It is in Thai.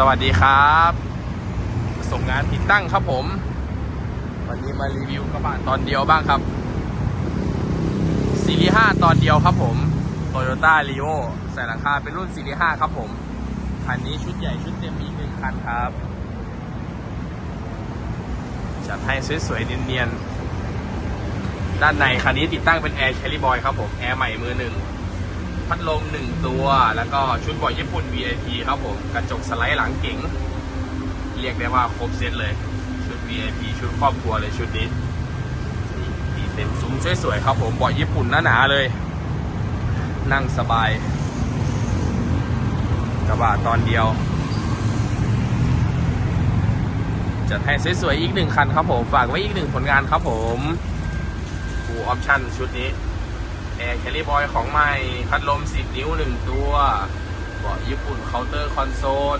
สวัสดีครับ ส่งงานติดตั้งครับผม วันนี้มารีวิวกระบะตอนเดียวบ้างครับซีรีส์5ตอนเดียวครับผม Toyota r e o ใส่หลังคาเป็นรุ่นซีรีส์5ครับผม คันนี้ชุดใหญ่ชุดเต็มอีกหนึ่งคันครับ จัดให้สวยๆเนียนๆด้านในคันนี้ติดตั้งเป็นแอร์แคลิบอยครับผม แอร์ใหม่มือหนึ่ง พัดลมหนึ่งตัว แล้วก็ชุดเบาะญี่ปุ่น VIP ครับผม กระจกสไลด์หลังเก๋ง เรียกได้ว่าครบเซตเลย ชุด VIP ชุดครอบครัวเลยชุดนี้ดีเต็มซุ้มสวยๆครับผมเบาะญี่ปุ่นหนาๆเลย นั่งสบาย กระบะตอนเดียว จัดให้สวยๆอีกหนึ่งคันครับผม ฝากไว้อีกหนึ่งผลงานครับผมฟูออปชั่นชุดนี้ แอร์แคลิบอยของใหม่ พัดลม 10 นิ้ว 1 ตัวเบาะญี่ปุ่นเคาน์เตอร์คอนโซล